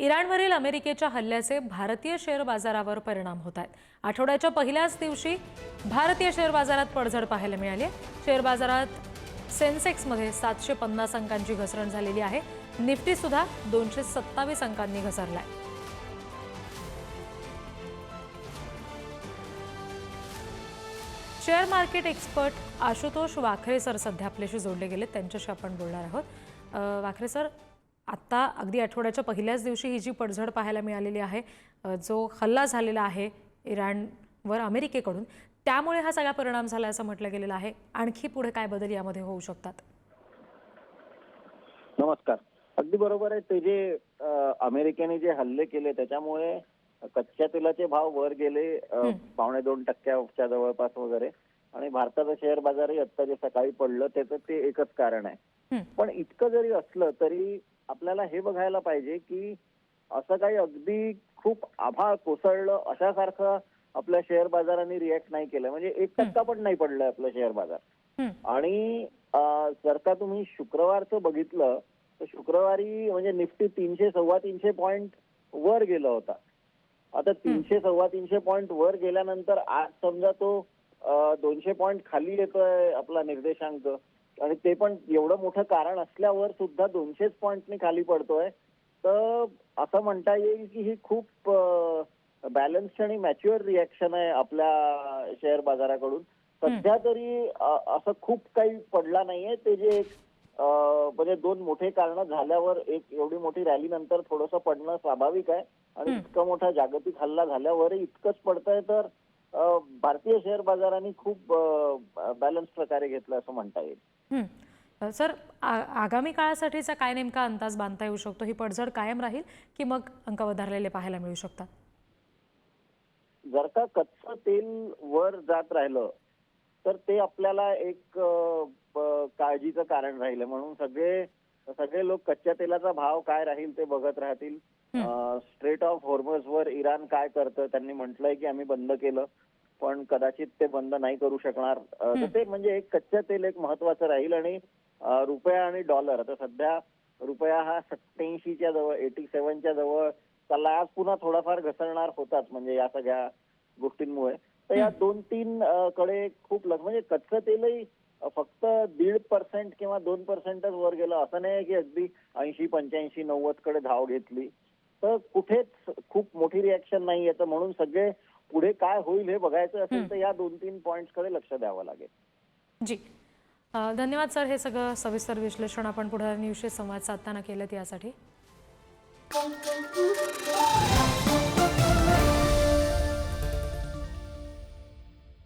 इराणवरील अमेरिकेच्या हल्ल्याचे भारतीय शेअर बाजारावर परिणाम होत आहेत. आठवड्याच्या पहिल्याच दिवशी भारतीय शेअर बाजारात पडझड पाहायला मिळाली शेअर बाजारात सेन्सेक्समध्ये सातशे पन्नास अंकांची घसरण झालेली आहे. निफ्टी सुद्धा दोनशे सत्तावीस अंकांनी घसरला आहे share market expert Ashutosh Wakhare sir सध्या आपल्याशी जोडले गेले त्यांच्याशी आपण बोलणार आहोत. वाखरे सर आत्ता अगदी आठवड्याच्या पहिल्याच दिवशी ही जी पडझड पाहायला मिळालेली आहे जो हल्ला झालेला आहे इराणवर अमेरिकेकडून त्यामुळे हा सगळा परिणाम झाला असं म्हटलं गेलेलं आहे. आणखी पुढे काय बदल यामध्ये होऊ शकतात? नमस्कार. अगदी बरोबर आहे ते जे अमेरिकेने जे हल्ले केले त्याच्यामुळे कच्च्या तेलाचे भाव वर गेले पावणे दोन टक्क्याच्या जवळपास वगैरे. आणि भारताचं शेअर बाजारही आता जे सकाळी पडलं त्याचं ते एकच कारण आहे. पण इतकं जरी असलं तरी आपल्याला हे बघायला पाहिजे की असं काही अगदी खूप आभाळ कोसळलं अशासारखं आपल्या शेअर बाजाराने रिॲक्ट नाही केलं. म्हणजे एक टक्का पण नाही पडलंय आपलं शेअर बाजार. आणि जर का तुम्ही शुक्रवारचं बघितलं तर शुक्रवारी म्हणजे निफ्टी तीनशे सव्वा तीनशे पॉईंट वर गेला होता. आता तीनशे सव्वा तीनशे पॉईंट वर गेल्यानंतर आज समजा तो दोनशे पॉईंट खाली येतोय आपला निर्देशांक. आणि ते पण एवढं मोठं कारण असल्यावर सुद्धा दोनशेच पॉईंटनी खाली पडतोय. तर असं म्हणता येईल की ही खूप बॅलन्स्ड आणि मॅच्युअर रिॲक्शन आहे आपल्या शेअर बाजाराकडून. सध्या तरी असं खूप काही पडला नाहीये. ते जे म्हणजे दोन मोठे कारण झाल्यावर एक एवढी मोठी रॅली नंतर थोडंसं पडणं स्वाभाविक आहे. आणि. इतका मोठा जागतिक हल्ला झाल्यावर इतकंच पडतंय तर भारतीय शेअर बाजारांनी खूप बॅलन्स प्रकारे घेतलं असं म्हणता येईल. हं. सर आगामी काळासाठीचा काय नेमका अंदाज बांधता येऊ शकतो? ही पडझड कायम राहील की मग अंक वधारलेले पाहायला मिळू शकतात? जर का कच्चं तेल वर जात राहिलं तर ते आपल्याला एक काळजीचं कारण राहिलं. म्हणून सगळे सगळे लोक कच्च्या तेलाचा भाव काय राहील ते बघत राहतील. स्ट्रेट ऑफ हॉर्मोज वर इराण काय करतं त्यांनी म्हटलंय की आम्ही बंद केलं. पण कदाचित ते बंद नाही करू शकणार. तर ते म्हणजे एक कच्चं तेल एक महत्वाचं राहील आणि रुपया आणि डॉलर. आता सध्या रुपया हा सत्याऐंशीच्या जवळ एटी सेव्हनच्या जवळ चालला. आज पुन्हा थोडाफार घसरणार होताच म्हणजे या सगळ्या गोष्टींमुळे. तर या दोन तीन कडे खूप लक्ष म्हणजे कच्चं तेलही फक्त दीड पर्सेंट किंवा दोन पर्सेंटच वर गेलं. असं नाही की अगदी ऐंशी पंच्याऐंशी नव्वदकडे धाव घेतली. तर कुठेच खूप मोठी रिॲक्शन नाहीये. तर म्हणून सगळे पुढे काय होईल हे बघायचं असेल तर या दोन तीन पॉइंट्सकडे लक्ष द्यावं लागेल. जी. धन्यवाद सर हे सगळं सविस्तर विश्लेषण आपण पुढे न्यूजशी संवाद साधताना केलं यासाठी.